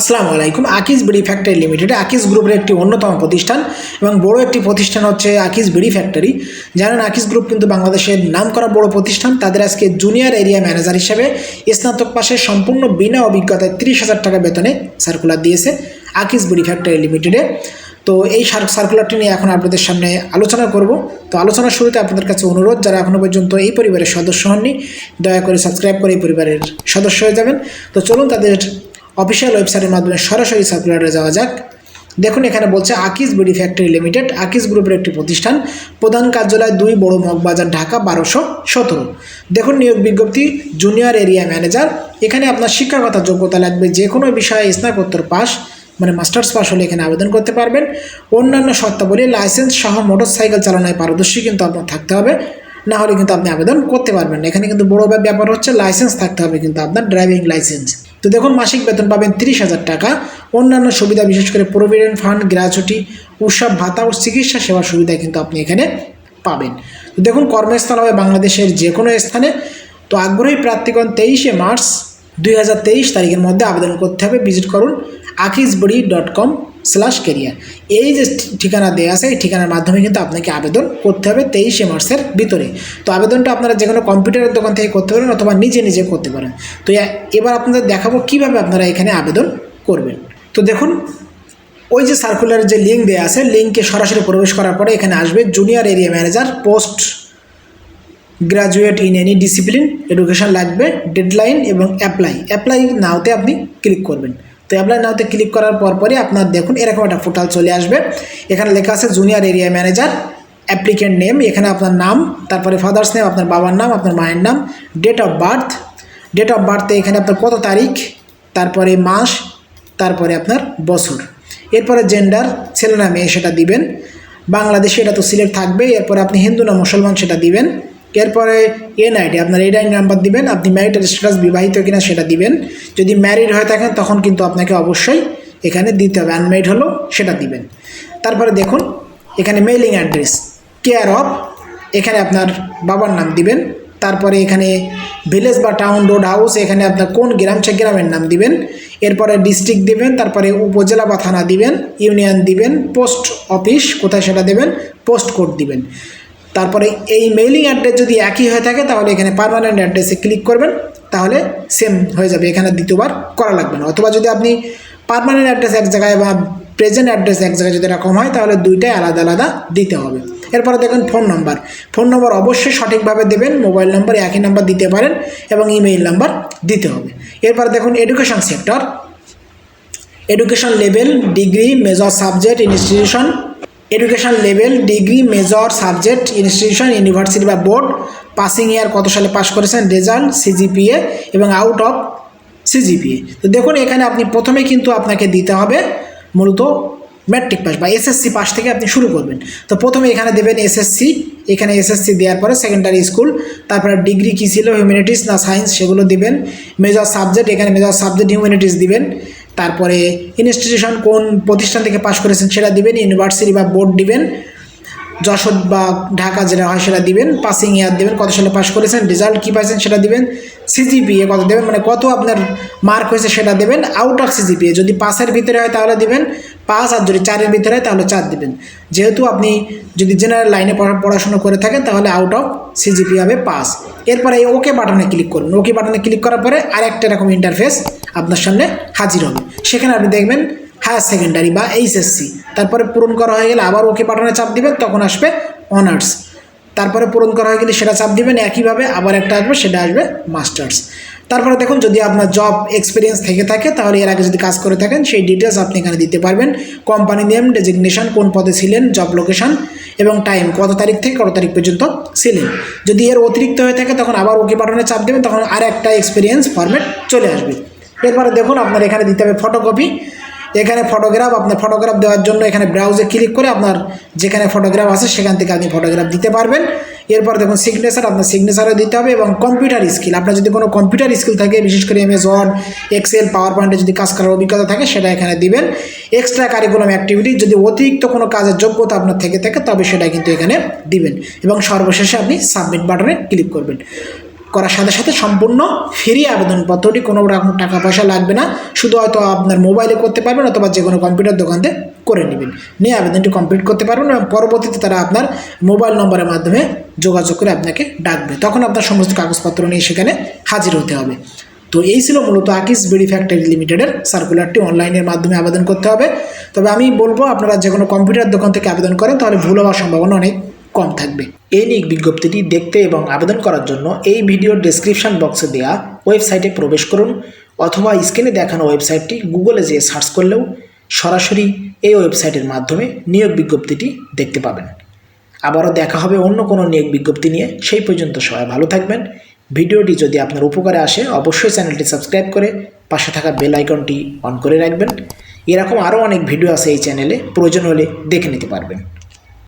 আসসালামু আলাইকুম। আকিজ বিড়ি ফ্যাক্টরি লিমিটেড আকিজ গ্রুপের একটি অন্যতম প্রতিষ্ঠান এবং বড় একটি প্রতিষ্ঠান হচ্ছে আকিজ বিড়ি ফ্যাক্টরি। জানেন আকিজ গ্রুপ কিন্তু বাংলাদেশের নাম করা বড় প্রতিষ্ঠান, তাদের আজকে জুনিয়র এরিয়া ম্যানেজার হিসেবে স্নাতক পাশে সম্পূর্ণ বিনা অভিজ্ঞতায় তিরিশ হাজার টাকা বেতনে সার্কুলার দিয়েছে আকিজ বিড়ি ফ্যাক্টরি লিমিটেডে তো এই সার্কুলারটি নিয়ে এখন আপনাদের সামনে আলোচনা করব। তো আলোচনার শুরুতে আপনাদের কাছে অনুরোধ, যারা এখনও পর্যন্ত এই পরিবারের সদস্য হননি, দয়া করে সাবস্ক্রাইব করে এই পরিবারের সদস্য হয়ে যাবেন। তো চলুন তাদের অফিসিয়াল ওয়েবসাইটের মাধ্যমে সরাসরি সার্কুলারে যাওয়া যাক। দেখুন, এখানে বলছে Akij BD factory limited Akij গ্রুপের একটি প্রতিষ্ঠান। প্রধান কার্যালয় দুই, বড় মগবাজার, ঢাকা, বারোশো সতেরো। দেখুন, নিয়োগ বিজ্ঞপ্তি জুনিয়র এরিয়া ম্যানেজার এখানে আপনার শিক্ষাগত যোগ্যতা লাগবে যে কোনো বিষয়ে স্নাতকোত্তর পাস মানে মাস্টার্স পাস হলে এখানে আবেদন করতে পারবেন। অন্যান্য শর্তাবলী লাইসেন্স সহ মোটরসাইকেল চালানোয় পারদর্শী কিন্তু আপনার থাকতে হবে। না হলে কিন্তু আপনি আবেদন করতে পারবেন এখানে কিন্তু বড় ব্যাপার হচ্ছে লাইসেন্স থাকতে হবে কিন্তু আপনার ড্রাইভিং লাইসেন্স তো দেখুন মাসিক বেতন পাবেন তিরিশ হাজার টাকা। অন্যান্য সুবিধা, বিশেষ করে প্রভিডেন্ট ফান্ড গ্র্যাচুটি উৎসব ভাতা ও চিকিৎসা সেবা সুবিধা কিন্তু আপনি এখানে পাবেন। তো দেখুন কর্মস্থল হবে বাংলাদেশের যে কোনো স্থানে। তো আগ্রহী প্রার্থীগণ তেইশে মার্চ দুই হাজার তেইশ তারিখের মধ্যে আবেদন করতে হবে। ভিজিট করুন আকিজবড়ি ডট কম। স্ল্যাশ কেরিয়ার এই যে ঠিকানা দেওয়া আছে, এই ঠিকানার মাধ্যমে কিন্তু আপনাকে আবেদন করতে হবে তেইশে মার্চের ভিতরে। তো আবেদনটা আপনারা যে কোনো কম্পিউটারের দোকান থেকে করতে পারেন অথবা নিজে নিজে করতে পারেন। তো এবার আপনাদের দেখাবো কীভাবে আপনারা এখানে আবেদন করবেন। তো দেখুন, ওই যে সার্কুলারের যে লিঙ্ক দেওয়া আছে লিঙ্কে সরাসরি প্রবেশ করার পরে এখানে আসবে junior area manager post graduate in any discipline education লাগবে ডেডলাইন এবং অ্যাপ্লাই অ্যাপ্লাই নাওতে আপনি ক্লিক করবেন। তো অ্যাপ্লাই নাওতে ক্লিক করার পর পরই আপনার দেখুন এরকম একটা পোর্টাল চলে আসবে। এখানে লেখা আছে junior area manager applicant name এখানে আপনার নাম, তারপরে ফাদার্স নেম আপনার বাবার নাম, আপনার মায়ের নাম date of birth date of বার্থে এখানে আপনার কত তারিখ, তারপরে মাস, তারপরে আপনার বছর। এরপরে জেন্ডার ছেলে না মেয়ে সেটা দিবেন। বাংলাদেশে এটা তো সিলেক্ট থাকবে এরপরে আপনি হিন্দু না মুসলমান সেটা দিবেন। এরপরে এনআইডি, আপনার এনআইডি নাম্বার দিবেন, আপনি ম্যারিটাল স্ট্যাটাস বিবাহিত কিনা সেটা দিবেন। যদি ম্যারিড হয়ে থাকেন, তখন কিন্তু আপনাকে অবশ্যই এখানে দিতে হবে। আনম্যারিড হলেও সেটা দিবেন। তারপরে দেখুন, এখানে মেইলিং অ্যাড্রেস কেয়ার অফ এখানে আপনার বাবার নাম দিবেন। তারপরে এখানে ভিলেজ বা টাউন রোড হাউস এখানে আপনার কোন গ্রাম সে গ্রামের নাম দিবেন। এরপরে ডিস্ট্রিক্ট দিবেন, তারপরে উপজেলা বা থানা দিবেন ইউনিয়ন দিবেন পোস্ট অফিস কোথায় সেটা দেবেন পোস্ট কোড দিবেন। তারপরে এই মেইলিং অ্যাড্রেস যদি একই হয়ে থাকে, তাহলে এখানে পারমানেন্ট অ্যাড্রেসে ক্লিক করবেন, তাহলে সেম হয়ে যাবে। এখানে দ্বিতীয়বার করা লাগবে না। অথবা যদি আপনি পারমানেন্ট অ্যাড্রেস এক জায়গায় বা প্রেজেন্ট অ্যাড্রেস এক জায়গায় যদি এরকম হয়, তাহলে দুইটাই আলাদা আলাদা দিতে হবে। এরপরে দেখুন ফোন নাম্বার ফোন নম্বর অবশ্যই সঠিকভাবে দেবেন মোবাইল নাম্বার একই নাম্বার দিতে পারেন এবং ইমেইল নাম্বার দিতে হবে। এরপর দেখুন education sector education level degree major subject institution education level degree major subject institution university বা বোর্ড পাসিং ইয়ার কত সালে পাস করেছেন রেজাল্ট সিজিপিএ এবং আউট অফ সিজিপিএ তো দেখুন, এখানে আপনি প্রথমে কিন্তু আপনাকে দিতে হবে মূলত ম্যাট্রিক পাস বা এসএসসি পাস থেকে আপনি শুরু করবেন। তো প্রথমে এখানে দেবেন এসএসসি এখানে এসএসসি দেওয়ার পরে সেকেন্ডারি স্কুল তারপরে ডিগ্রি কী ছিল হিউম্যানিটিস না সায়েন্স সেগুলো দিবেন। মেজর সাবজেক্ট এখানে মেজর সাবজেক্ট হিউম্যানিটিস দিবেন। তারপরে ইনস্টিটিউশন কোন প্রতিষ্ঠান থেকে পাশ করেছেন সেটা দিবেন ইউনিভার্সিটি বা বোর্ড দিবেন, যশোর বা ঢাকা যেটা হয় সেটা দিবেন পাসিং ইয়ার দেবেন, কত সালে পাশ করেছেন রেজাল্ট কী পাইছেন সেটা দিবেন সিজিপিএ কত দেবেন মানে কত আপনার মার্ক হয়েছে সেটা দেবেন আউট অফ সিজিপিএ যদি পাসের ভিতরে হয় তাহলে দিবেন পাস আর যদি চারের ভিতরে তাহলে চার দিবেন। যেহেতু আপনি যদি জেনারেল লাইনে পড়া- পড়াশোনা করে থাকেন, তাহলে আউট অফ সিজিপি হবে পাস এরপরে এই ওকে বাটনে ক্লিক করুন। ওকে বাটনে ক্লিক করার পরে আরেকটা এরকম ইন্টারফেস আপনার সামনে হাজির হবে। সেখানে আপনি দেখবেন হায়ার সেকেন্ডারি বা এইচএসসি তারপরে পূরণ করা হয়ে গেলে আবার ওকে বাটনে চাপ দিবেন, তখন আসবে অনার্স তারপরে পূরণ করা হয়ে গেলে সেটা চাপ দিবেন, একইভাবে আবার একটা আসবে, সেটা আসবে মাস্টার্স তারপরে দেখুন, যদি আপনার জব এক্সপিরিয়েন্স থেকে থাকে, তাহলে এর আগে যদি কাজ করে থাকেন, সেই ডিটেলস আপনি এখানে দিতে পারবেন। কোম্পানি নেম ডেজিগনেশন কোন পদে ছিলেন জব লোকেশন এবং টাইম কত তারিখ থেকে কত তারিখ পর্যন্ত ছিলেন। যদি এর অতিরিক্ত হয়ে থাকে, তখন আবার ওকে বাটনে চাপ দেবেন, তখন আর একটা এক্সপিরিয়েন্স ফরম্যাট চলে আসবে। এরপরে দেখুন, আপনার এখানে দিতে হবে ফটোকপি এখানে ফটোগ্রাফ আপনার ফটোগ্রাফ দেওয়ার জন্য এখানে ব্রাউজে ক্লিক করে আপনার যেখানে ফটোগ্রাফ আছে সেখান থেকে আপনি ফটোগ্রাফ দিতে পারবেন। এরপর দেখুন সিগনেচার আপনার সিগনেচারও দিতে হবে এবং কম্পিউটার স্কিল আপনার যদি কোনো কম্পিউটার স্কিল থাকে, বিশেষ করে এমএস ওয়ার্ড এক্সেল পাওয়ার পয়েন্টে যদি কাজ করার অভিজ্ঞতা থাকে, সেটা এখানে দিবেন। এক্সট্রা কারিকুলাম অ্যাক্টিভিটি যদি অতিরিক্ত কোনো কাজের যোগ্যতা আপনার থেকে থাকে, তবে সেটা কিন্তু এখানে দিবেন। এবং সর্বশেষে আপনি সাবমিট বাটনে ক্লিক করবেন। করার সাথে সাথে সম্পূর্ণ ফ্রি আবেদনপত্রটি কোনো রকম টাকা পয়সা লাগবে না। শুধু হয়তো আপনার মোবাইলে করতে পারবেন অথবা যে কোনো কম্পিউটার দোকানতে করে নেবেন। নিয়ে আবেদনটি কমপ্লিট করতে পারবেন এবং পরবর্তীতে তারা আপনার মোবাইল নম্বরের মাধ্যমে যোগাযোগ করে আপনাকে ডাকবে। তখন আপনার সমস্ত কাগজপত্র নিয়ে সেখানে হাজির হতে হবে। তো এই ছিল মূলত আকিস বিডি ফ্যাক্টরি লিমিটেডের সার্কুলারটি অনলাইনের মাধ্যমে আবেদন করতে হবে। তবে আমি বলব, আপনারা যে কোনো কম্পিউটার দোকান থেকে আবেদন করেন, তাহলে ভুল হওয়ার সম্ভাবনা অনেক কম থাকবে। এই নিয়োগ বিজ্ঞপ্তিটি দেখতে এবং আবেদন করার জন্য এই ভিডিওর ডেসক্রিপশন বক্সে দেওয়া ওয়েবসাইটে প্রবেশ করুন অথবা স্ক্রিনে দেখানো ওয়েবসাইটটি গুগলে যেয়ে সার্চ করলেও সরাসরি এই ওয়েবসাইটের মাধ্যমে নিয়োগ বিজ্ঞপ্তিটি দেখতে পাবেন। আবারও দেখা হবে অন্য কোনো নিয়োগ বিজ্ঞপ্তি নিয়ে। সেই পর্যন্ত সবাই ভালো থাকবেন। ভিডিওটি যদি আপনার উপকারে আসে, অবশ্যই চ্যানেলটি সাবস্ক্রাইব করে পাশে থাকা বেল আইকনটি অন করে রাখবেন। এরকম আরও অনেক ভিডিও আছে এই চ্যানেলে প্রয়োজন হলে দেখে নিতে পারবেন।